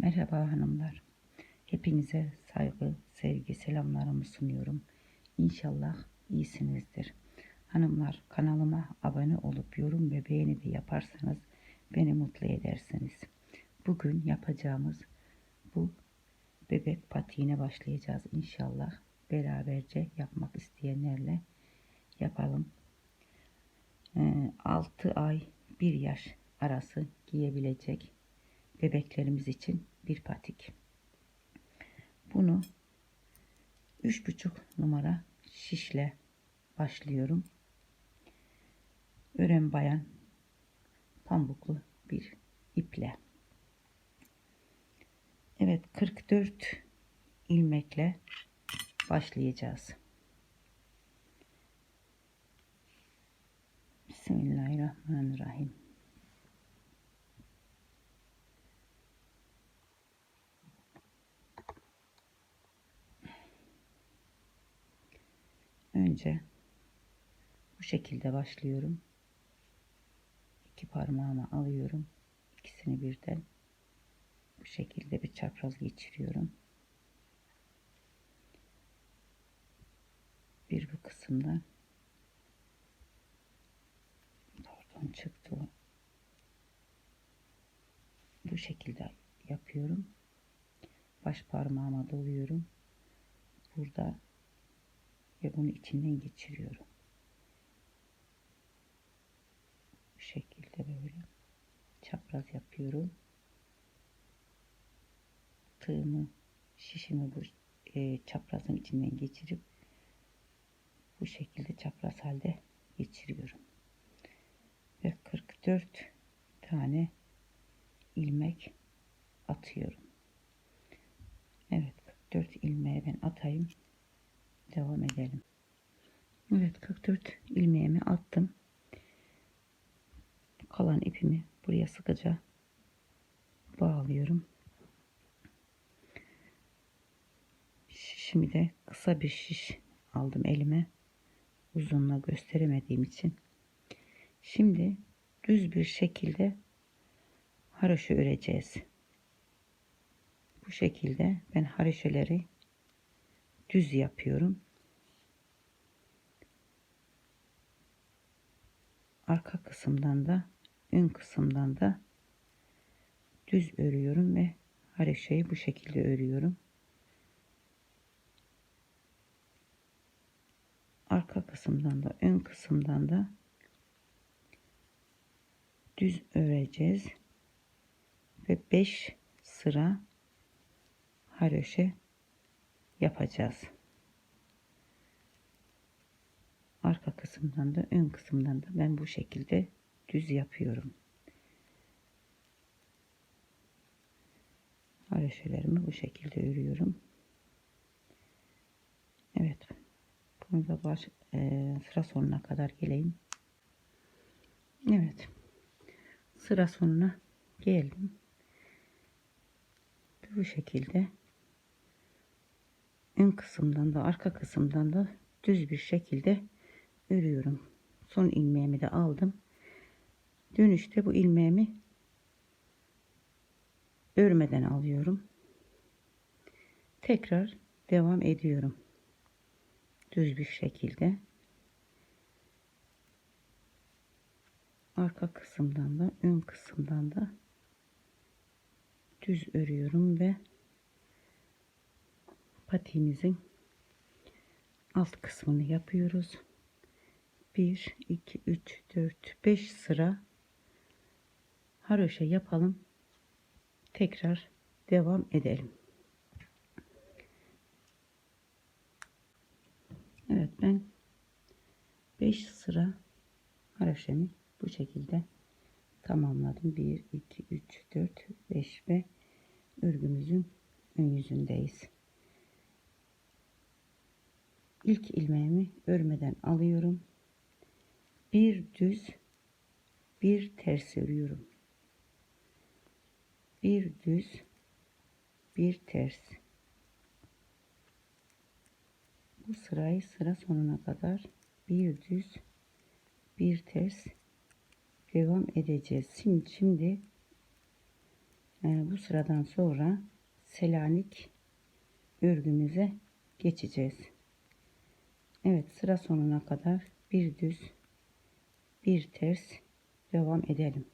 Merhaba hanımlar. Hepinize saygı, sevgi, selamlarımı sunuyorum. İnşallah iyisinizdir. Hanımlar kanalıma abone olup yorum ve beğeni de yaparsanız beni mutlu edersiniz. Bugün yapacağımız bu bebek patiğine başlayacağız inşallah. Beraberce yapmak isteyenlerle yapalım. 6 ay 1 yaş arası giyebilecek bebeklerimiz için bir patik. Bunu 3,5 numara şişle başlıyorum. Ören bayan pamuklu bir iple. Evet 44 ilmekle başlayacağız. Bismillahirrahmanirrahim. Önce bu şekilde başlıyorum. İki parmağımı alıyorum. İkisini birden bu şekilde bir çapraz geçiriyorum. Bir bu kısımdan pardon çıktı o. Bu şekilde yapıyorum. Baş parmağıma doluyorum. Burada ve bunu içinden geçiriyorum. Bu şekilde böyle çapraz yapıyorum. Tığımı, şişimi bu e, çaprazın içinden geçirip bu şekilde çapraz halde geçiriyorum. Ve 44 tane ilmek atıyorum. Evet 44 ilmeği ben atayım devam edelim. Evet 44 ilmeğimi attım. Kalan ipimi buraya sıkıca bağlıyorum. Şişimi de kısa bir şiş aldım elime. Uzunluğu gösteremediğim için. Şimdi düz bir şekilde haroşa öreceğiz. Bu şekilde ben haroşaları düz yapıyorum. Arka kısımdan da ön kısımdan da düz örüyorum ve haroşayı bu şekilde örüyorum. Arka kısımdan da ön kısımdan da düz öreceğiz ve 5 sıra haroşa yapacağız. Arka kısımdan da ön kısımdan da ben bu şekilde düz yapıyorum. Haroşalarımı bu şekilde örüyorum. Evet. Bunu da baş, e, sıra sonuna kadar geleyim. Evet. Sıra sonuna geldim. Bu şekilde ön kısımdan da arka kısımdan da düz bir şekilde örüyorum. Son ilmeğimi de aldım. Dönüşte bu ilmeğimi örmeden alıyorum. Tekrar devam ediyorum. Düz bir şekilde. Arka kısımdan da ön kısımdan da düz örüyorum ve patiğimizin alt kısmını yapıyoruz. 1 2 3 4 5 sıra haroşa yapalım. Tekrar devam edelim. Evet ben 5 sıra haroşamı bu şekilde tamamladım. 1 2 3 4 5 ve örgümüzün ön yüzündeyiz. İlk ilmeğimi örmeden alıyorum. Bir düz, bir ters örüyorum. Bir düz, bir ters. Bu sırayı sıra sonuna kadar bir düz, bir ters devam edeceğiz. Şimdi, şimdi Ee, bu sıradan sonra Selanik örgümüze geçeceğiz. Evet sıra sonuna kadar bir düz bir ters devam edelim.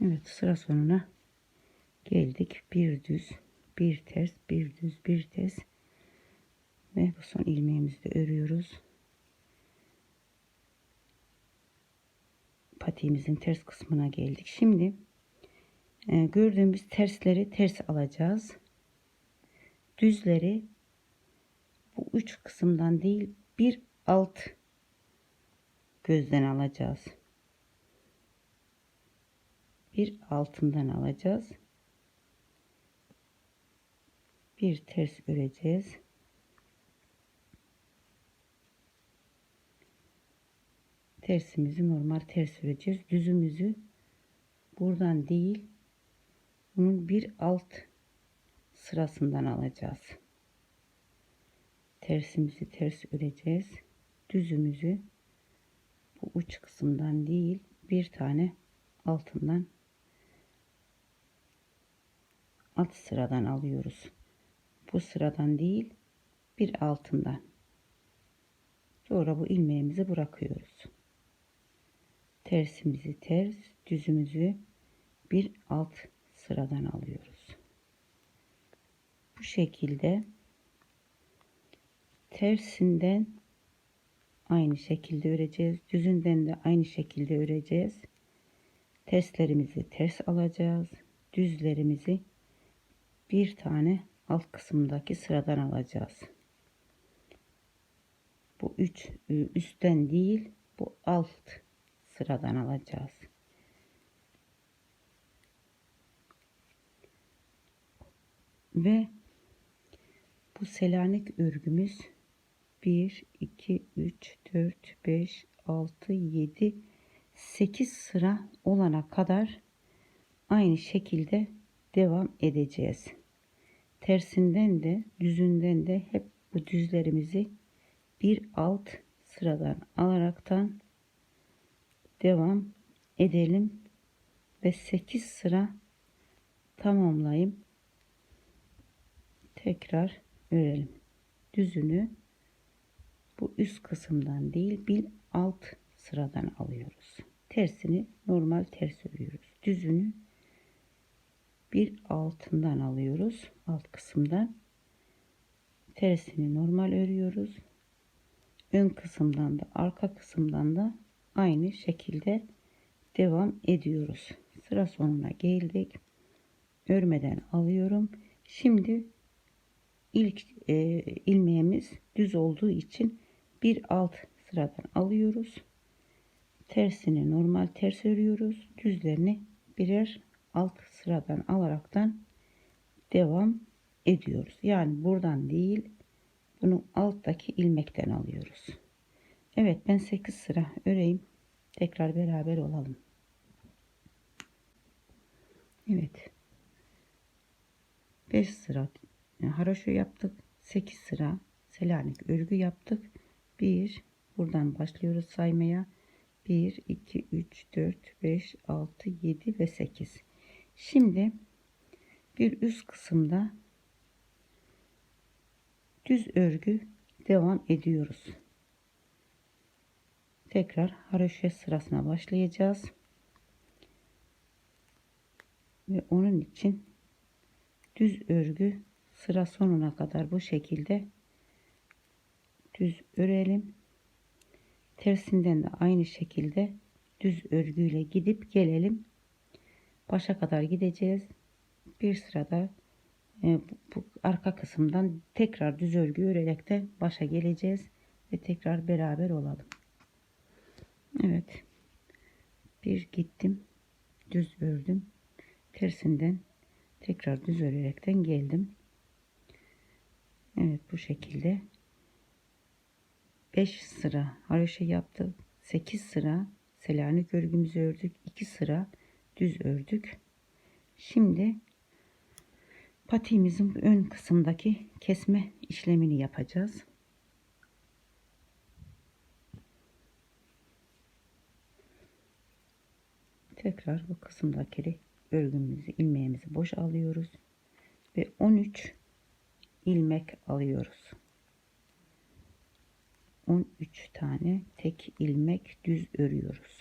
Evet sıra sonuna geldik. Bir düz, bir ters, bir düz, bir ters ve bu son ilmeğimizi de örüyoruz. Patiğimizin ters kısmına geldik. Şimdi e, gördüğümüz tersleri ters alacağız. Düzleri bu üç kısımdan değil bir alt gözden alacağız. Bir altından alacağız. Bir ters öreceğiz. Tersimizi normal ters öreceğiz. Düzümüzü buradan değil bunun bir alt sırasından alacağız tersimizi ters öreceğiz. Düzümüzü bu uç kısımdan değil bir tane altından alt sıradan alıyoruz. Bu sıradan değil bir altından. Sonra bu ilmeğimizi bırakıyoruz. Tersimizi ters, düzümüzü bir alt sıradan alıyoruz. Bu şekilde tersinden aynı şekilde öreceğiz. Düzünden de aynı şekilde öreceğiz. Terslerimizi ters alacağız. Düzlerimizi bir tane alt kısımdaki sıradan alacağız. Bu üç e, üstten değil bu alt sıradan alacağız. Ve bu Selanik örgümüz 1, 2, 3, 4, 5, 6, 7, 8 sıra olana kadar aynı şekilde devam edeceğiz. Tersinden de düzünden de hep bu düzlerimizi bir alt sıradan alaraktan devam edelim ve 8 sıra tamamlayayım. Tekrar örelim. Düzünü bu üst kısımdan değil bir alt sıradan alıyoruz. Tersini normal ters örüyoruz. Düzünü bir altından alıyoruz. Alt kısımdan. Tersini normal örüyoruz. Ön kısımdan da arka kısımdan da aynı şekilde devam ediyoruz. Sıra sonuna geldik. Örmeden alıyorum. Şimdi ilk e, ilmeğimiz düz olduğu için bir alt sıradan alıyoruz. Tersini normal ters örüyoruz. Düzlerini birer alt sıradan alaraktan devam ediyoruz. Yani buradan değil bunu alttaki ilmekten alıyoruz. Evet ben 8 sıra öreyim. Tekrar beraber olalım. Evet. 5 sıra haraşo yaptık. 8 sıra Selanik örgü yaptık. 1 buradan başlıyoruz saymaya. 1 2 3 4 5 6 7 ve 8. Şimdi bir üst kısımda düz örgü devam ediyoruz. Tekrar haroşa sırasına başlayacağız. Ve onun için düz örgü sıra sonuna kadar bu şekilde düz örelim. Tersinden de aynı şekilde düz örgüyle gidip gelelim. Başa kadar gideceğiz. Bir sırada e, bu, bu arka kısımdan tekrar düz örgü örerek de başa geleceğiz ve tekrar beraber olalım. Evet. Bir gittim. Düz ördüm. Tersinden tekrar düz örerekten geldim. Evet bu şekilde 5 sıra haroşa yaptık. 8 sıra Selanik örgümüzü ördük. 2 sıra düz ördük. Şimdi patiğimizin ön kısımdaki kesme işlemini yapacağız. tekrar bu kısımdaki örgümüzü ilmeğimizi boş alıyoruz ve 13 ilmek alıyoruz 13 tane tek ilmek düz örüyoruz.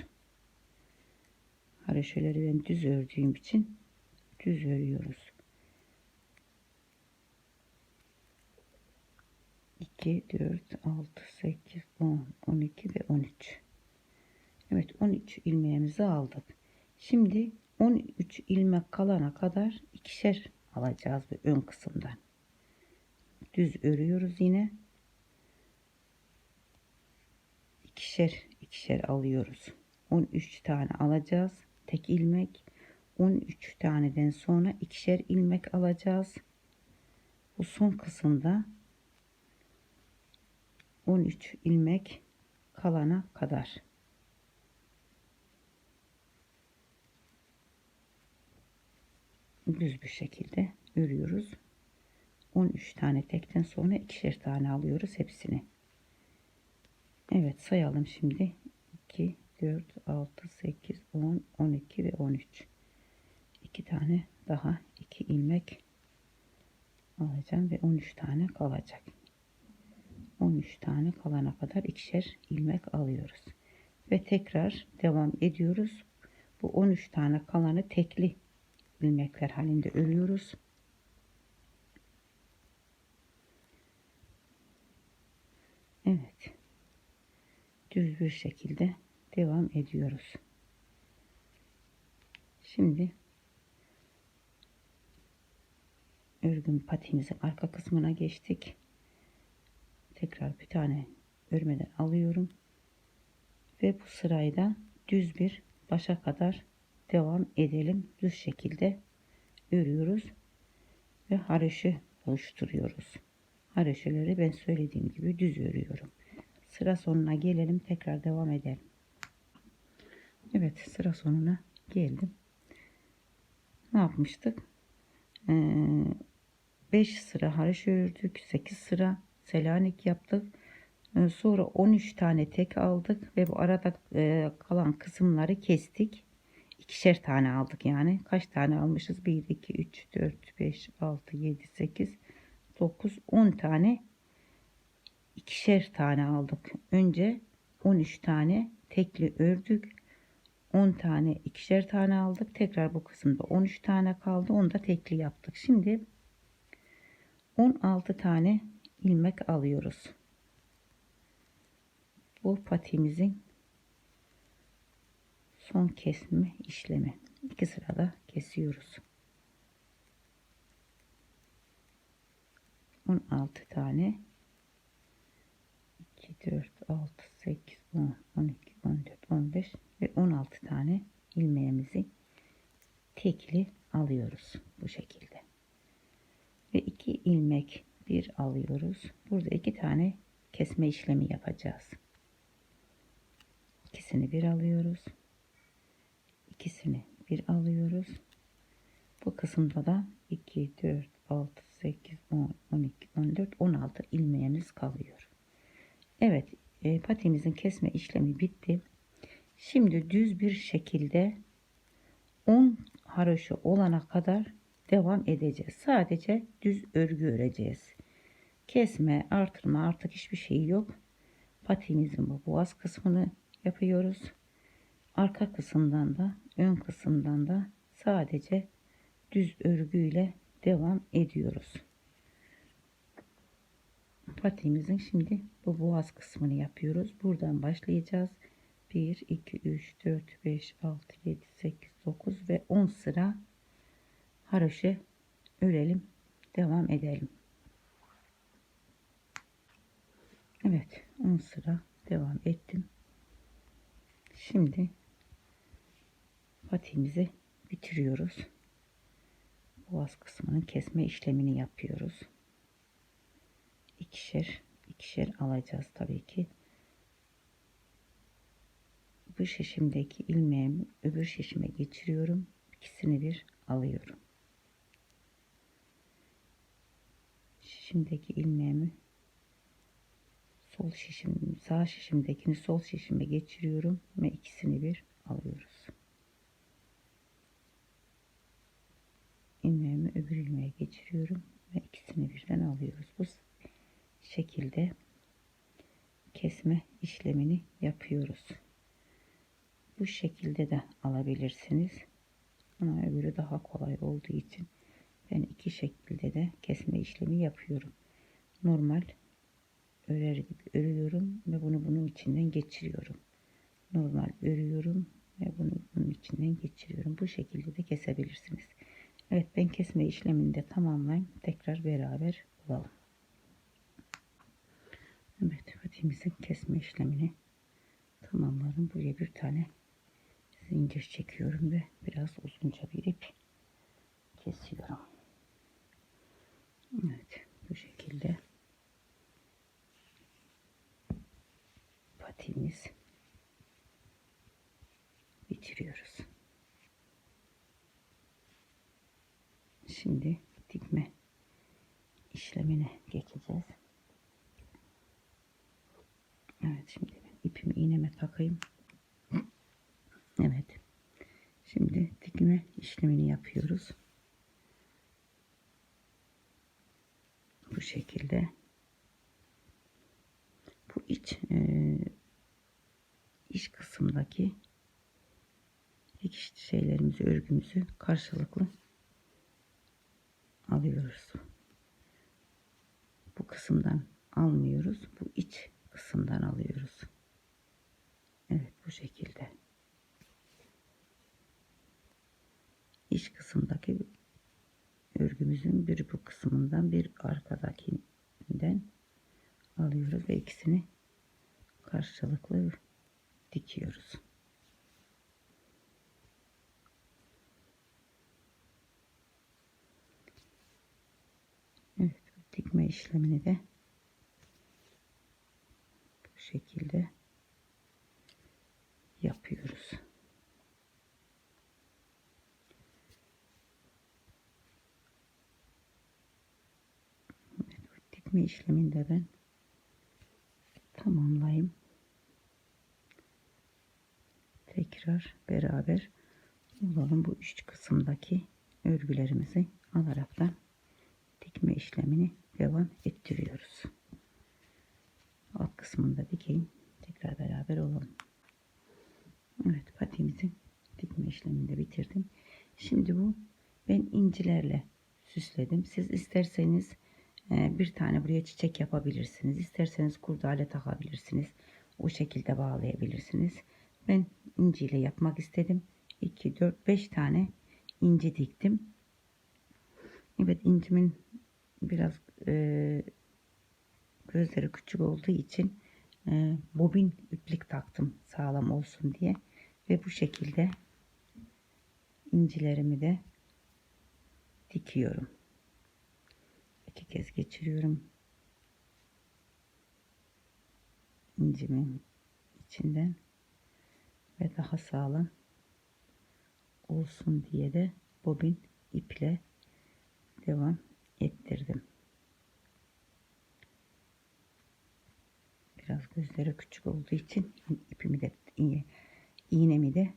Haroşeleri ben düz ördüğüm için düz örüyoruz. 2 4 6 8 10 12 ve 13 Evet 13 ilmeğimizi aldık. Şimdi 13 ilmek kalana kadar ikişer alacağız bu ön kısımdan. Düz örüyoruz yine ikişer ikişer alıyoruz. 13 tane alacağız tek ilmek. 13 taneden sonra ikişer ilmek alacağız. Bu son kısımda 13 ilmek kalana kadar. Düz bir şekilde örüyoruz. 13 tane tekten sonra ikişer tane alıyoruz hepsini Evet sayalım şimdi. 2 4 6 8 10 12 ve 13 2 tane daha 2 ilmek alacağım ve 13 tane kalacak. 13 tane kalana kadar ikişer ilmek alıyoruz. Ve tekrar devam ediyoruz. Bu 13 tane kalanı tekli ilmekler halinde örüyoruz. Evet düz bir şekilde devam ediyoruz. Şimdi örgün patimizin arka kısmına geçtik. Tekrar bir tane örmeden alıyorum. Ve bu sırayı da düz bir başa kadar devam edelim. Düz şekilde örüyoruz ve haroşa oluşturuyoruz. Haroşaları ben söylediğim gibi düz örüyorum sıra sonuna gelelim tekrar devam edelim Evet sıra sonuna geldim ne yapmıştık 5 ee, sıra haroşa ördük 8 sıra Selanik yaptık. Ee, sonra 13 tane tek aldık ve bu arada e, kalan kısımları kestik. İkişer tane aldık yani. Kaç tane almışız? 1, 2, 3, 4, 5, 6, 7, 8, 9, 10 tane ikişer tane aldık. Önce 13 tane tekli ördük. 10 tane ikişer tane aldık. Tekrar bu kısımda 13 tane kaldı. Onu da tekli yaptık. Şimdi 16 tane ilmek alıyoruz. Bu patimizin son kesme işlemi. İki sırada kesiyoruz. 16 tane 2 4 6 8 10 12 14 15 ve 16 tane ilmeğimizi tekli alıyoruz bu şekilde. Ve 2 ilmek bir alıyoruz. Burada iki tane kesme işlemi yapacağız. İkisini bir alıyoruz. İkisini bir alıyoruz. Bu kısımda da 2, 4, 6, 8, 10, 12, 14, 16 ilmeğimiz kalıyor. Evet e, patimizin kesme işlemi bitti. Şimdi düz bir şekilde 10 haroşa olana kadar devam edeceğiz. Sadece düz örgü öreceğiz. Kesme, artırma artık hiçbir şey yok. Patimizin bu boğaz kısmını yapıyoruz. Arka kısımdan da ön kısımdan da sadece düz örgüyle devam ediyoruz. Patimizin şimdi bu boğaz kısmını yapıyoruz. Buradan başlayacağız. 1, 2, 3, 4, 5, 6, 7, 8, 9 ve 10 sıra haroşa örelim. Devam edelim. Evet 10 sıra devam ettim. Şimdi patiğimizi bitiriyoruz. Boğaz kısmının kesme işlemini yapıyoruz. İkişer ikişer alacağız tabii ki. Bu şişimdeki ilmeğimi öbür şişime geçiriyorum. İkisini bir alıyorum. Şişimdeki ilmeğimi sol şişim sağ şişimdekini sol şişime geçiriyorum ve ikisini bir alıyoruz. ilmeğimi öbür ilmeğe geçiriyorum ve ikisini birden alıyoruz. Bu şekilde kesme işlemini yapıyoruz. Bu şekilde de alabilirsiniz. Ama öbürü daha kolay olduğu için ben iki şekilde de kesme işlemi yapıyorum. Normal örer gibi örüyorum ve bunu bunun içinden geçiriyorum. Normal örüyorum ve bunu bunun içinden geçiriyorum. Bu şekilde de kesebilirsiniz. Evet ben kesme işlemini de tamamlayayım. Tekrar beraber olalım. Evet patimizin kesme işlemini tamamladım. Buraya bir tane zincir çekiyorum ve biraz uzunca bir ip kesiyorum. Evet bu şekilde patiğimiz bitiriyoruz. Şimdi dikme işlemine geçeceğiz. Evet şimdi ben ipimi iğneme takayım. Evet. Şimdi dikme işlemini yapıyoruz. Bu şekilde. Bu iç e, iç kısımdaki dikiş şeylerimizi, örgümüzü karşılıklı alıyoruz. Bu kısımdan almıyoruz. Bu iç kısımdan alıyoruz. Evet bu şekilde. İç kısımdaki örgümüzün bir bu kısmından bir arkadakinden alıyoruz ve ikisini karşılıklı dikiyoruz. Evet, dikme işlemini de bu şekilde yapıyoruz. Evet, dikme işleminde ben tamamlayayım. Tekrar beraber olalım bu üç kısımdaki örgülerimizi alaraktan dikme işlemini devam ettiriyoruz. Alt kısmında dikeyim. Tekrar beraber olalım. Evet patiğimizin dikme işlemini de bitirdim. Şimdi bu ben incilerle süsledim. Siz isterseniz bir tane buraya çiçek yapabilirsiniz. İsterseniz kurdale takabilirsiniz. O şekilde bağlayabilirsiniz. Ben inciyle yapmak istedim. 2, 4, 5 tane inci diktim. Evet incimin biraz e, gözleri küçük olduğu için e, bobin iplik taktım sağlam olsun diye ve bu şekilde incilerimi de dikiyorum iki kez geçiriyorum incimin içinden ve daha sağlam olsun diye de bobin iple devam ettirdim. Biraz gözleri küçük olduğu için ipimi de iğnemi de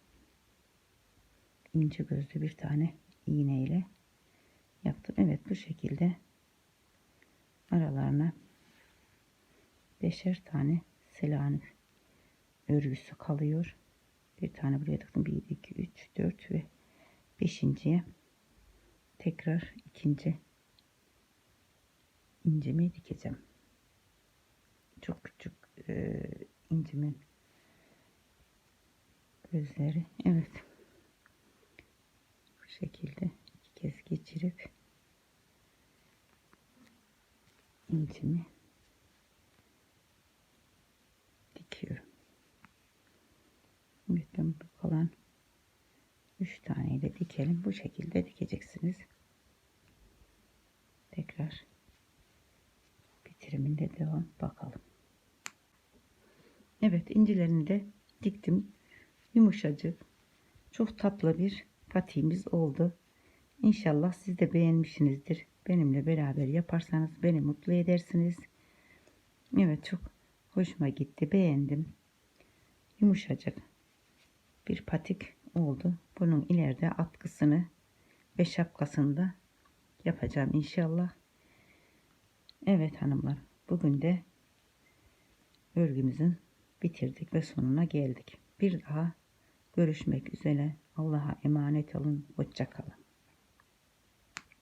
ince gözlü bir tane iğne ile yaptım. Evet bu şekilde aralarına beşer tane selanik örgüsü kalıyor. Bir tane buraya taktım. 1, 2, 3, 4 ve beşinciye tekrar ikinci incimi dikeceğim. Çok küçük e, incimin gözleri. Evet. Bu şekilde iki kez geçirip incimi dikiyorum. Evet bu kalan 3 taneyi de dikelim. Bu şekilde dikeceksiniz. Tekrar bitiriminde devam bakalım. Evet incilerini de diktim. Yumuşacık. Çok tatlı bir patiğimiz oldu. İnşallah siz de beğenmişsinizdir. Benimle beraber yaparsanız beni mutlu edersiniz. Evet çok hoşuma gitti. Beğendim. Yumuşacık bir patik oldu. Bunun ileride atkısını ve şapkasını da yapacağım inşallah. Evet hanımlar bugün de örgümüzün bitirdik ve sonuna geldik. Bir daha görüşmek üzere. Allah'a emanet olun. Hoşça kalın.